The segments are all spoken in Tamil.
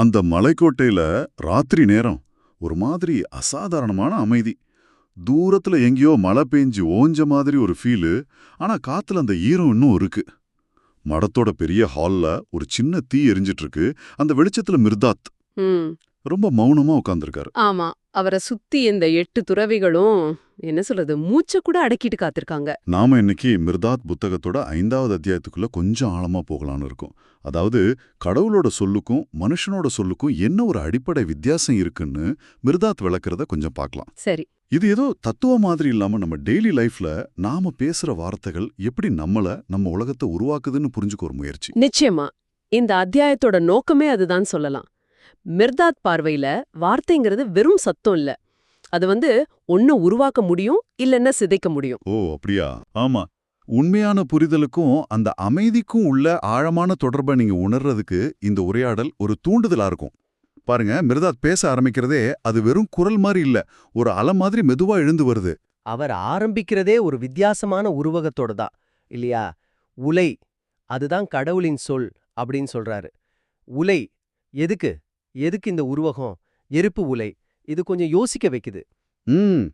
அந்த மலைக்கோட்டையில ராத்திரி நேரம். ஒரு மாதிரி அசாதாரணமான அமைதி. தூரத்துல எங்கேயோ மழை பெஞ்சு ஓஞ்ச மாதிரி ஒரு ஃபீலு ஆனா காத்துல அந்த ஈரம் இன்னும் இருக்கு. மடத்தோட பெரிய ஹால்ல ஒரு சின்ன தீ எரிஞ்சிட்டு இருக்கு. அந்த வெளிச்சத்துல மிர்தாத். ரொம்ப மௌனமா உட்கார்ந்திருக்காரு. ஆமா. அவரை சுத்தி இந்த எட்டு துறவிகளும் என்ன சொல்றது மூச்சை கூட அடக்கிட்டு காத்திருக்காங்க. நாம இன்னைக்கு மிர்தாத் புத்தகத்தோட ஐந்தாவது அத்தியாயத்துக்குள்ள கொஞ்சம் ஆழமா போகலான்னு இருக்கோம். அதாவது கடவுளோட சொல்லுக்கும் மனுஷனோட சொல்லுக்கும் என்ன ஒரு அடிப்படை வித்தியாசம் இருக்குன்னு மிர்தாத் விளக்குறத கொஞ்சம் பார்க்கலாம். சரி. இது ஏதோ தத்துவ மாதிரி இல்லாம நம்ம டெய்லி லைஃப்ல நாம பேசுற வார்த்தைகள் எப்படி நம்மள நம்ம உலகத்தை உருவாக்குதுன்னு புரிஞ்சுக்க ஒரு முயற்சி. நிச்சயமா. இந்த அத்தியாயத்தோட நோக்கமே அதுதான் சொல்லலாம். மிர்தாத் பார்வையில வார்த்தைங்கிறது வெறும் சத்தம் இல்ல. அது வந்து ஒன்னு உருவாக்க முடியும் இல்லன்னா சிதைக்க முடியும். ஓ அப்படியா? ஆமா. உண்மையான புரிதலுக்கும் அந்த அமைதிக்கும் உள்ள ஆழமான தொடர்பை நீங்க உணர்றதுக்கு இந்த உரையாடல் ஒரு தூண்டுதலா இருக்கும். பாருங்க மிர்தாத் பேச ஆரம்பிக்கிறதே அது வெறும் குரல் மாதிரி இல்ல ஒரு அலை மாதிரி மெதுவா எழுந்து வருது. அவர் ஆரம்பிக்கிறதே ஒரு வித்தியாசமான உருவகத்தோட தான் இல்லையா? உலை அதுதான் கடவுளின் சொல் அப்படின்னு சொல்றாரு. உலை எதுக்கு? எதுக்கு இந்த உருவகம்? எருப்பு உலை. இது கொஞ்சம் யோசிக்க வைக்குது. ம்.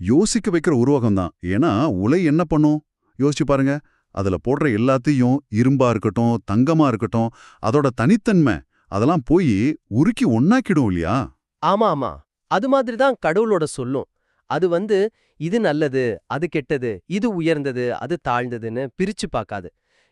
யோசிக்க வைக்கிற உருவகம் தான். ஏன்னா உலை என்ன பண்ணும்? யோசிச்சு பாருங்க. அதுல போடுற எல்லாத்தையும் இரும்பா இருக்கட்டும் தங்கமா இருக்கட்டும் அதோட தனித்தன்மை அதெல்லாம் போய் உருக்கி ஒன்னாக்கிடும் இல்லையா? ஆமா ஆமா அது மாதிரி தான் கடவுளோட சொல்லும். அது வந்து இது நல்லது அது கெட்டது இது உயர்ந்தது அது தாழ்ந்ததுன்னு பிரிச்சு பார்க்காது.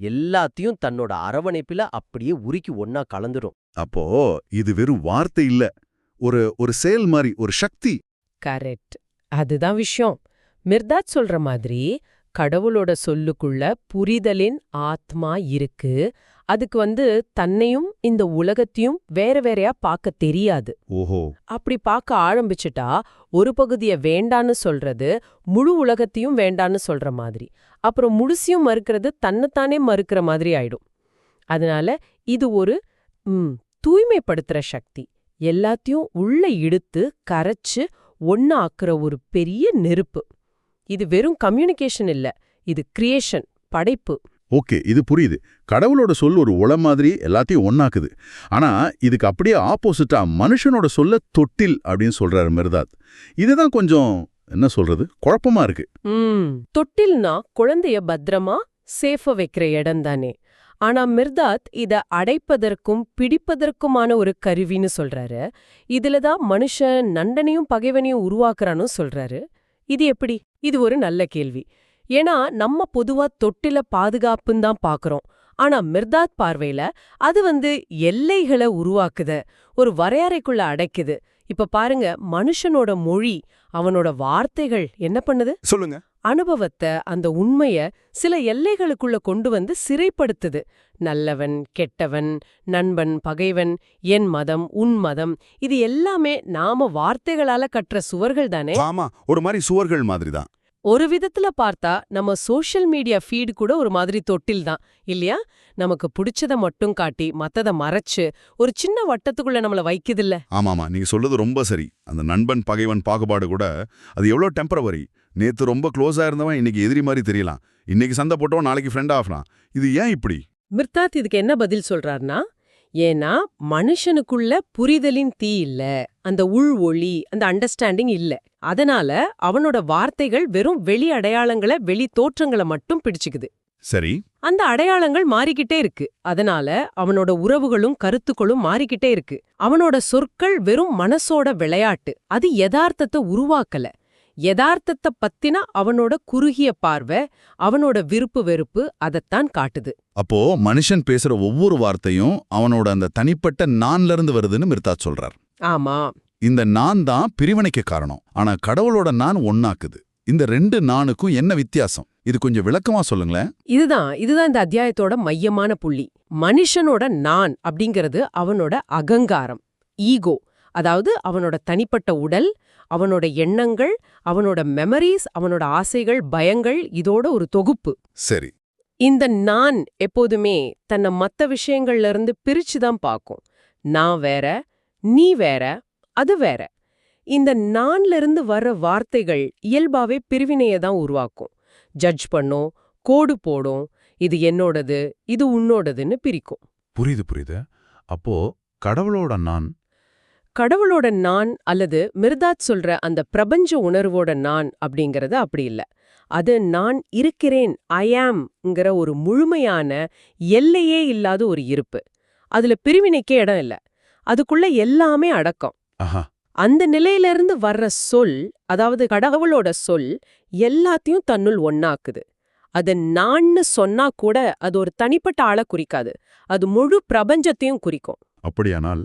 எல்லாத்தையும் தன்னோட அரவணைப்பில அப்படியே உருக்கி ஒன்னா கலந்துரும். அப்போ இது வெறும் வார்த்தை இல்ல. ஒரு ஒரு செயல் மாதிரி ஒரு சக்தி. கரெக்ட். அதுதான் விஷயம். மிர்தாத் சொல்ற மாதிரி கடவுளோட சொல்லுக்குள்ள புரிதலின் ஆத்மா இருக்கு. அதுக்கு வந்து தன்னையும் இந்த உலகத்தையும் வேற வேறையா பார்க்க தெரியாது. ஓஹோ. அப்படி பார்க்க ஆரம்பிச்சுட்டா ஒரு பகுதிய வேண்டான்னு சொல்றது முழு உலகத்தையும் வேண்டான்னு சொல்ற மாதிரி. அப்புறம் முழுசையும் மறுக்கிறது தன்னைத்தானே மறுக்கிற மாதிரி ஆயிடும். அதனால இது ஒரு தூய்மைப்படுத்துற சக்தி. எல்லாத்தையும் உள்ள இழுத்து கரைச்சு ஒண்ணா ஆக்குற ஒரு பெரிய நெருப்பு. இது வெறும் கம்யூனிகேஷன் இல்ல இது கிரியேஷன் படைப்பு. ஓகே இது புரியுது. கடவுளோட சொல் ஒரு உள மாதிரி எல்லாத்தையும் ஒன்னாக்குது ஆனா இதுக்கு அப்படியே ஆப்போசிட்டா மனுஷனோட சொல்ல தொட்டில் அப்படின்னு சொல்றாரு மிர்தாத். இதுதான் கொஞ்சம் என்ன சொல்றது குழப்பமா இருக்கு. தொட்டில்னா குழந்தைய பத்திரமா சேஃபா வைக்கிற இடம் தானே. ஆனா மிர்தாத் இத அடைப்பதற்கும் பிடிப்பதற்குமான ஒரு கருவின்னு சொல்றாரு. இதுல தான் மனுஷன் நண்டனையும் பகைவனையும் உருவாக்குறான்னு சொல்றாரு. இது எப்படி? இது ஒரு நல்ல கேள்வி. ஏன்னா நம்ம பொதுவா தொட்டில பாதுகாப்புன்னு தான் பாக்குறோம். ஆனா மிர்தாத் பார்வையில அது வந்து எல்லைகளை உருவாக்குது. ஒரு வரையறைக்குள்ள அடைக்குது. இப்ப பாருங்க மனுஷனோட மொழி அவனோட வார்த்தைகள் என்ன பண்ணுது? சொல்லுங்க. அனுபவத்தை அந்த உண்மைய சில எல்லைகளுக்குள்ள கொண்டு வந்து சிறைப்படுத்துது. நல்லவன் கெட்டவன் நண்பன் பகைவன் என் மதம் உன் மதம் இது எல்லாமே நாம வார்த்தைகளால கற்ற சுவர்கள் தானே? ஆமா ஒரு மாதிரி சுவர்கள் மாதிரி தான் ஒரு விதத்துல பார்த்தா நம்ம சோஷியல் மீடியா ஃபீடு கூட ஒரு மாதிரி தொட்டில் தான் இல்லையா? நமக்கு பிடிச்சத மட்டும் காட்டி மத்தத மறைச்சு ஒரு சின்ன வட்டத்துக்குள்ள நம்மள வைக்குதில்ல. ஆமாமா நீங்க சொல்றது ரொம்ப சரி. அந்த நண்பன் பகைவன் பாகுபாடு கூட அது எவ்வளோ டெம்பரவரி நேத்து ரொம்ப க்ளோஸா இருந்தவன் இன்னைக்கு எதிரி மாதிரி தெரியலாம். இன்னைக்கு சண்டை போட்டவன் நாளைக்கு ஃப்ரெண்ட் ஆகலாம். இது ஏன் இப்படி? மிர்தாத் இதுக்கு என்ன பதில் சொல்றாருன்னா ஏன்னா மனுஷனுக்குள்ள புரிதலின் தீ இல்ல அந்த உள் ஒளி அந்த அண்டர்ஸ்டாண்டிங் இல்ல. அதனால அவனோட வார்த்தைகள் வெறும் வெளி அடையாளங்களை வெளி தோற்றங்களை மட்டும் பிடிச்சுக்குது. சரி. அந்த அடையாளங்கள் மாறிக்கிட்டே இருக்கு. அதனால அவனோட உறவுகளும் கருத்துக்களும் மாறிக்கிட்டே இருக்கு. அவனோட சொற்கள் வெறும் மனசோட விளையாட்டு. அது யதார்த்தத்தை உருவாக்கல. யதார்த்தத்தை பத்தின அவனோட குறுகிய பார்வை அவனோட விருப்பு வெறுப்பு அதைத்தான் காட்டுது. அப்போ மனுஷன் பேசுற ஒவ்வொரு வார்த்தையும் அவனோட அந்த தனிப்பட்ட நான்ல இருந்து வருதுன்னு மிர்தாத் சொல்றார். ஆமா. இந்த நான் தான் பிரிவினைக்கு காரணம். ஆனா கடவுளோட நான் ஒன்னாக்குது இந்த ரெண்டு நானுக்கும் என்ன வித்தியாசம்? இது கொஞ்சம் விளக்கமா சொல்லுங்களேன். இதுதான் இதுதான் இந்த அத்தியாயத்தோட மையமான புள்ளி. மனுஷனோட நான் அப்படிங்கிறது அவனோட அகங்காரம் ஈகோ. அதாவது அவனோட தனிப்பட்ட உடல் அவனோட எண்ணங்கள் அவனோட மெமரிஸ் அவனோட ஆசைகள் பயங்கள் இதோட ஒரு தொகுப்பு. சரி. இந்த நான் எப்போதுமே தன்னை மத்த விஷயங்கள்ல இருந்து பிரிச்சு தான் பார்க்கும். நான் வேற நீ வேற அது வேற. இந்த நான்ல இருந்து வர்ற வார்த்தைகள் இயல்பாவே பிரிவினைய தான் உருவாக்கும். ஜட்ஜ் பண்ணும் கோடு போடும் இது என்னோடது இது உன்னோடதுன்னு பிரிக்கும். புரியுது புரியுது. அப்போ கடவுளோட நான் கடவுளோட நான் அல்லது மிர்தாத் சொல்ற அந்த பிரபஞ்ச உணர்வோட நான் அப்படிங்கறது அப்படி இல்ல. அது நான் இருக்கிறேன் ஐ ஆம்ங்கிற ஒரு முழுமையான எல்லையே இல்லாத ஒரு இருப்பு. அதுல பிரிவினைக்கே இடம் இல்ல. அதுக்குள்ள எல்லாமே அடக்கம். அந்த நிலையிலிருந்து வர்ற சொல் அதாவது கடவுளோட சொல் எல்லாத்தையும் தன்னுள் ஒண்ணாக்குது. அது நான்னு சொன்னா கூட அது ஒரு தனிப்பட்ட ஆளை குறிக்காது. அது முழு பிரபஞ்சத்தையும் குறிக்கும். அப்படியானால்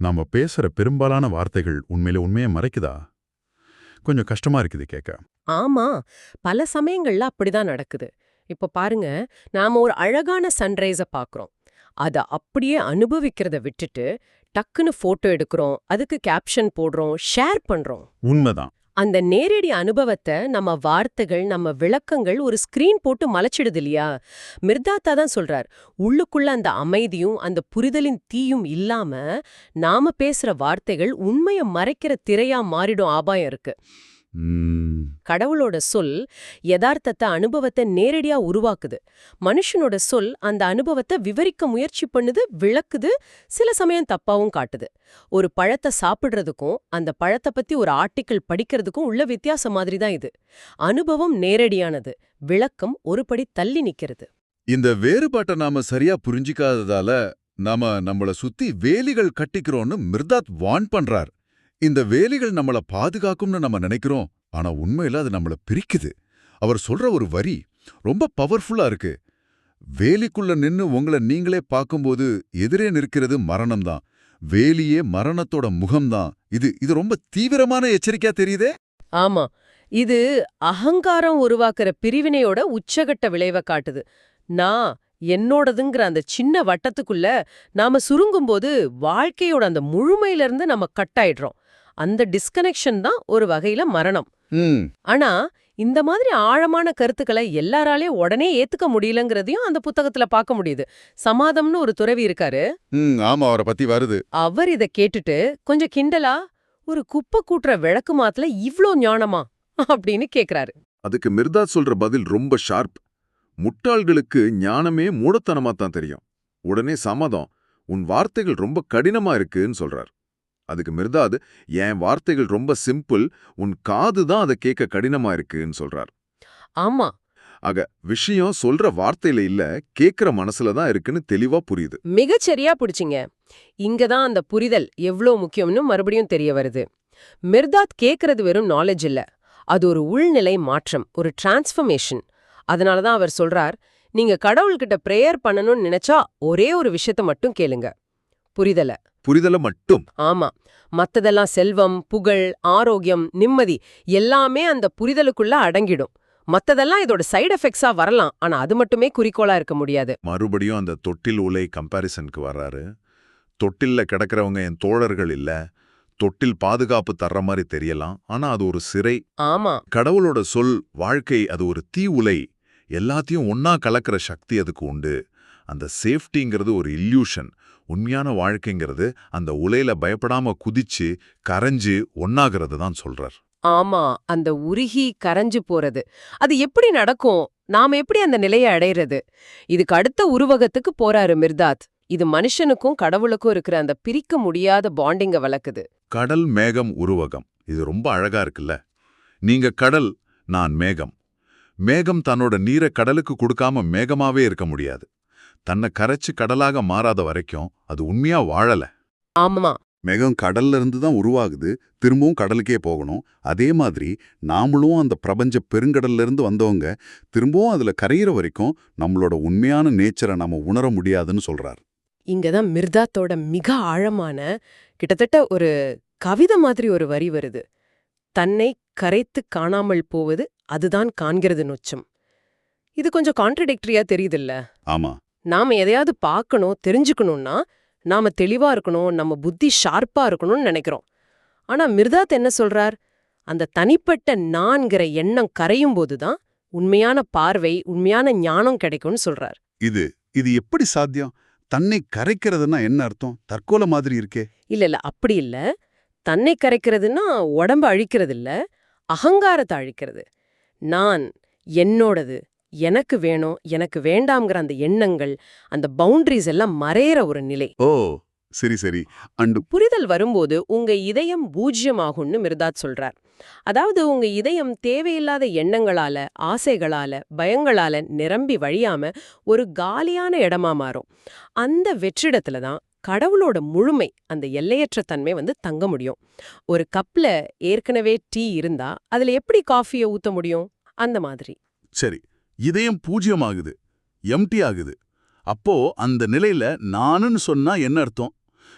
நாம பேசுற பெரும்பாலான வார்த்தைகள் உண்மையில உண்மையை மறைக்குதா? கொஞ்சம் கஷ்டமா இருக்குது கேட்க ஆமா. பல சமயங்கள்ல அப்படிதான் நடக்குது. இப்ப பாருங்க நாம ஒரு அழகான சன்ரைஸ பாக்குறோம். அத அப்படியே அனுபவிக்கிறத விட்டுட்டு டக்குன்னு போட்டோ எடுக்கிறோம். அதுக்கு கேப்ஷன் போடுறோம் ஷேர் பண்றோம். உண்மைதான். அந்த நேரடி அனுபவத்தை நம்ம வார்த்தைகள் நம்ம விளக்கங்கள் ஒரு ஸ்கிரீன் போட்டு மலைச்சிடுது இல்லையா? மிர்தாத்தா தான் சொல்றார் உள்ளுக்குள்ள அந்த அமைதியும் அந்த புரிதலின் தீயும் இல்லாம நாம பேசுற வார்த்தைகள் உண்மைய மறைக்கிற திரையா மாறிடும் ஆபாயம் இருக்கு. கடவுளோட சொல் யதார்த்தத்தை அனுபவத்தை நேரடியா உருவாக்குது. மனுஷனோட சொல் அந்த அனுபவத்தை விவரிக்க முயற்சி பண்ணுது விளக்குது சில சமயம் தப்பாவும் காட்டுது. ஒரு பழத்தை சாப்பிடுறதுக்கும் அந்த பழத்தை பத்தி ஒரு ஆர்டிக்கிள் படிக்கிறதுக்கும் உள்ள வித்தியாசம் மாதிரி தான் இது. அனுபவம் நேரடியானது விளக்கம் ஒரு படி தள்ளி நிக்கிறது. இந்த வேறுபாட்டை நாம சரியா புரிஞ்சிக்காததால நாம நம்மள சுத்தி வேலிகள் கட்டிக்கிறோம்னு மிர்தாத் வான் பண்றார். இந்த வேலிகள் நம்மள பாதுகாக்கும்னு நம்ம நினைக்கிறோம் ஆனா உண்மையில அது நம்மள பிரிக்குது. அவர் சொல்ற ஒரு வரி ரொம்ப பவர்ஃபுல்லா இருக்கு. வேலிக்குள்ள நின்னு உங்கள நீங்களே பார்க்கும்போது எதிரே நிற்கிறது மரணம்தான். வேலியே மரணத்தோட முகம்தான். இது இது ரொம்ப தீவிரமான எச்சரிக்கையா தெரியுதே? ஆமா. இது அகங்காரம் உருவாக்குற பிரிவினையோட உச்சகட்ட விளைவை காட்டுது. நான் என்னோடதுங்கிற அந்த சின்ன வட்டத்துக்குள்ள நாம சுருங்கும்போது வாழ்க்கையோட அந்த முழுமையில இருந்து நம்ம கட்டாயிடுறோம் அந்த டிஸ்கனெக்ஷன் தான் ஒரு வகையில மரணம். ஆனா இந்த மாதிரி ஆழமான கருத்துக்களை எல்லாராலையும் உடனே ஏத்துக்க முடியலங்கிறதையும் அந்த புத்தகத்துல பார்க்க முடியுது. சமாதம்னு ஒரு துறவி இருக்காரு. ஆமா அவரை பத்தி வருது. அவர் இத கேட்டுட்டு கொஞ்சம் கிண்டலா ஒரு குப்பை கூட்டுற விளக்கு மாத்துல இவ்ளோ ஞானமா? அப்படின்னு கேக்குறாரு. அதுக்கு மிர்தாத் சொல்ற பதில் ரொம்ப ஷார்ப் முட்டாள்களுக்கு ஞானமே மூடத்தனமா தான் தெரியும். உடனே சம்மதம் உன் வார்த்தைகள் ரொம்ப கடினமா இருக்குன்னு சொல்றார். அதுக்கு மிர்தாத் என் வார்த்தைகள் ரொம்ப சிம்பிள் உன் காது தான் அதை கேட்க கடினமா இருக்குன்னு சொல்றார். ஆமா. ஆக விஷயம் சொல்ற வார்த்தையில இல்ல கேக்குற மனசுல தான் இருக்குன்னு தெளிவா புரியுது. மிகச்சரியா பிடிச்சிங்க. இங்கதான் அந்த புரிதல் எவ்ளோ முக்கியம்னு மறுபடியும் தெரிய வருது. மிர்தாத் கேக்குறது வெறும் நாலேஜ் இல்ல. அது ஒரு உள்நிலை மாற்றம் ஒரு டிரான்ஸ்ஃபர்மேஷன் அதனால தான் அவர் சொல்றார் நீங்க கடவுள்கிட்ட பிரேயர் பண்ணணும்னு நினைச்சா ஒரே ஒரு விஷயத்த மட்டும் கேளுங்க. புரிதல. புரிதல மட்டும். ஆமா. மத்ததெல்லாம் செல்வம் புகழ் ஆரோக்கியம் நிம்மதி எல்லாமே அந்த புரிதலுக்குள்ள அடங்கிடும். மத்ததெல்லாம் இதோட சைடு எஃபெக்ட்ஸா வரலாம். ஆனா அது மட்டுமே குறிக்கோளா இருக்க முடியாது. மறுபடியும் அந்த தொட்டில் உலை கம்பாரிசனுக்கு வர்றாரு. தொட்டில்ல கிடக்கிறவங்க என் தோழர்கள் இல்ல. தொட்டில் பாதுகாப்பு தர்ற மாதிரி தெரியலாம். ஆனா அது ஒரு சிறை. ஆமா. கடவுளோட சொல் வாழ்க்கை அது ஒரு தீ உலை. எல்லாத்தையும் ஒன்னா கலக்கிற சக்தி அதுக்கு உண்டு. அந்த சேஃப்டிங்கிறது ஒரு இல்யூஷன் உண்மையான வாழ்க்கைங்கிறது அந்த உலையில பயப்படாம குதிச்சு கரைஞ்சு ஒன்னாகிறது தான் சொல்றார். ஆமா அந்த உருகி கரைஞ்சு போறது. அது எப்படி நடக்கும்? நாம எப்படி அந்த நிலையை அடையிறது? இதுக்கு அடுத்த உருவகத்துக்கு போறாரு மிர்தாத். இது மனுஷனுக்கும் கடவுளுக்கும் இருக்கிற அந்த பிரிக்க முடியாத பாண்டிங்க வளர்க்குது. கடல் மேகம் உருவகம். இது ரொம்ப அழகா இருக்குல்ல? நீங்க கடல் நான் மேகம். மேகம் தன்னோட நீரை கடலுக்கு கொடுக்காம மேகமாவே இருக்க முடியாது. தன்னை கரைச்சு கடலாக மாறாத வரைக்கும் அது உண்மையா வாழல. ஆமா. மேகம் கடல்ல இருந்து தான் உருவாகுது. திரும்பவும் கடலுக்கே போகணும். அதே மாதிரி நாமளும் அந்த பிரபஞ்ச பெருங்கடல்ல இருந்து வந்தவங்க திரும்பவும் அதுல கரையிற வரைக்கும் நம்மளோட உண்மையான நேச்சரை நாம உணர முடியாதுன்னு சொல்றார். இங்கதான் மிர்தாத்தோட மிக ஆழமான கிட்டத்தட்ட ஒரு கவிதை மாதிரி ஒரு வரி வருது. தன்னை கரைத்து காணாமல் போவது அதுதான் காண்கிறது நொச்சம் இது கொஞ்சம் கான்ட்ரடிக்டரியா தெரியுதுல்ல. ஆமா. நாம எதையாவது பார்க்கணும் தெரிஞ்சுக்கணும்னா நாம தெளிவா இருக்கணும் நம்ம புத்தி ஷார்ப்பா இருக்கணும்னு நினைக்கிறோம். ஆனா மிர்தாத் என்ன சொல்றார்? அந்த தனிப்பட்ட நான்கிற எண்ணம் கரையும் போதுதான் உண்மையான பார்வை உண்மையான ஞானம் கிடைக்கும்னு சொல்றார். இது இது எப்படி சாத்தியம்? தன்னை கரைக்கிறதுன்னா என்ன அர்த்தம்? தற்கொலை மாதிரி இருக்கே. இல்ல இல்ல அப்படி இல்ல. தன்னை கரைக்கிறதுன்னா உடம்ப அழிக்கிறது இல்ல அகங்காரத்தை அழிக்கிறது. நான் என்னோடது எனக்கு வேணும் எனக்கு வேண்டாம்ங்கிற அந்த எண்ணங்கள் அந்த பவுண்டரிஸ் எல்லாம் மறையிற ஒரு நிலை. ஓ சரி சரி. அண்டு புரிதல் வரும்போது உங்க இதயம் பூஜ்யமாகும்னு மிர்தாத் சொல்றார். அதாவது உங்க இதயம் தேவையில்லாத எண்ணங்களால ஆசைகளால பயங்களால நிரம்பி வழியாம ஒரு காலியான இடமா மாறும். அந்த வெற்றிடத்துல தான் கடவுளோட முழுமை அந்த எல்லையற்ற தன்மை வந்து தங்க முடியும். ஒரு கப்ல ஏற்கனவே டீ இருந்தா அதுல எப்படி காஃபியை ஊத்த முடியும்? அந்த மாதிரி. சரி. இதயம் பூஜ்யமாகுது எம்டி ஆகுது. அப்போ அந்த நிலையில நானுன்னு சொன்னா என்ன அர்த்தம்?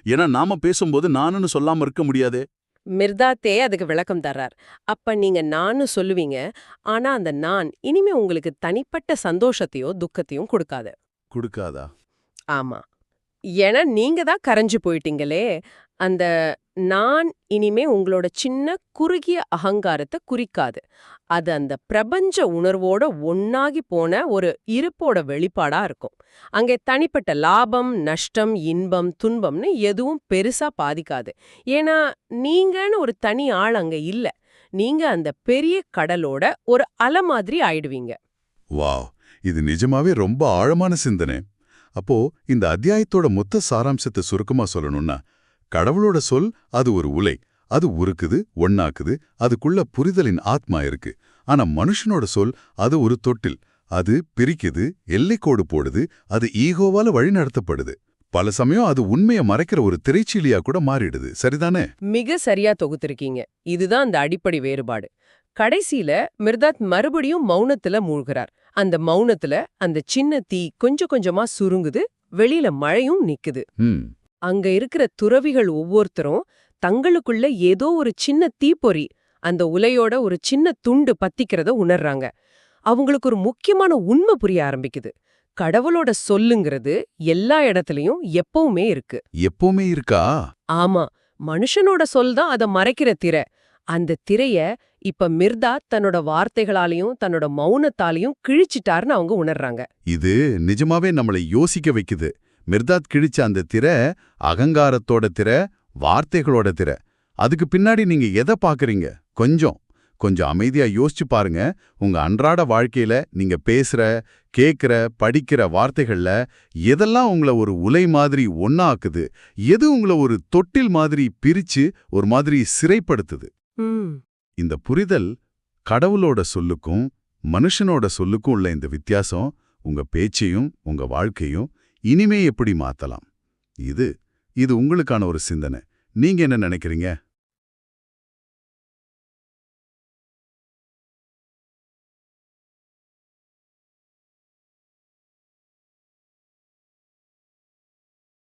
ஏன்னா நாம பேசும்போது நானுன்னு சொல்லாம இருக்க முடியாதே. மிர்தாத்தே அதுக்கு விளக்கம் தர்றார். அப்ப நீங்க நான்னு சொல்லுவீங்க ஆனா அந்த நான் இனிமே உங்களுக்கு தனிப்பட்ட சந்தோஷத்தையோ துக்கத்தையும் கொடுக்காது. கொடுக்காதா? ஆமா. ஏன்னா நீங்க தான் கரைஞ்சு போயிட்டீங்களே அந்த நான் இனிமே உங்களோட சின்ன குறுகிய அகங்காரத்தை குறிக்காது. அது அந்த பிரபஞ்ச உணர்வோட ஒன்னாகி போன ஒரு இருப்போட வெளிப்பாடா இருக்கும். அங்கே தனிப்பட்ட லாபம் நஷ்டம் இன்பம் துன்பம்னு எதுவும் பெருசா பாதிக்காது. ஏன்னா நீங்கன்னு ஒரு தனி ஆள் அங்க இல்ல. நீங்க அந்த பெரிய கடலோட ஒரு அலை மாதிரி ஆயிடுவீங்க. வாவ்! இது நிஜமாவே ரொம்ப ஆழமான சிந்தனை. அப்போ இந்த அத்தியாயத்தோட மொத்த சாராம்சத்தை சுருக்கமா சொல்லணும்னா கடவுளோட சொல் அது ஒரு உலை. அது உருக்குது ஒண்ணாக்குது அதுக்குள்ள புரிதலின் ஆத்மா இருக்கு. ஆனா மனுஷனோட சொல் அது ஒரு தொட்டில். அது பிரிக்குது எல்லைக்கோடு போடுது அது ஈகோவால வழிநடத்தப்படுது. பல சமயம் அது உண்மையை மறைக்கிற ஒரு திரைச்சீலியா கூட மாறிடுது. சரிதானே? மிக சரியா தொகுத்திருக்கீங்க. இதுதான் அந்த அடிப்படை வேறுபாடு. கடைசியில மிர்தாத் மறுபடியும் மௌனத்துல மூழ்கிறார். அந்த மௌனத்துல அந்த சின்ன தீ கொஞ்சம் கொஞ்சமா சுருங்குது வெளியில மழையும் நிக்குது. அங்க இருக்கிற துறவிகள் ஒவ்வொருத்தரும் தங்களுக்குள்ள ஏதோ ஒரு சின்ன தீப்பொறி அந்த உலையோட ஒரு சின்ன துண்டு பத்திக்கிறத உணர்றாங்க. அவங்களுக்கு ஒரு முக்கியமான உண்மை புரிய ஆரம்பிக்குது. கடவுளோட சொல்லுங்கிறது எல்லா இடத்துலயும் எப்பவுமே இருக்கு. எப்பவுமே இருக்கா? ஆமா மனுஷனோட சொல் தான் அத மறைக்கிற திரை. அந்த திரைய இப்ப மிர்தா தன்னோட வார்த்தைகளாலையும் தன்னோட மௌனத்தாலையும் கிழிச்சிட்டாருன்னு அவங்க உணர்றாங்க. இது நிஜமாவே நம்மளை யோசிக்க வைக்குது. மிர்தாத் கிழிச்ச அந்த திரை அகங்காரத்தோட திரை வார்த்தைகளோட திரை. அதுக்கு பின்னாடி நீங்க எதை பாக்குறீங்க கொஞ்சம் கொஞ்சம் அமைதியா யோசிச்சு பாருங்க. உங்க அன்றாட வாழ்க்கையில நீங்க பேசுற கேக்குற படிக்கிற வார்த்தைகள்ல எதெல்லாம் உங்களை ஒரு உலை மாதிரி ஒண்ணாக்குது? எது உங்களை ஒரு தொட்டில் மாதிரி பிரிச்சு ஒரு மாதிரி சிறைப்படுத்துது? இந்த புரிதல் கடவுளோட சொல்லுக்கும் மனுஷனோட சொல்லுக்கும் உள்ள இந்த வித்தியாசம் உங்க பேச்சையும் உங்க வாழ்க்கையும் இனிமே எப்படி மாத்தலாம்? இது இது உங்களுக்கான ஒரு சிந்தனை. நீங்க என்ன நினைக்கிறீங்க?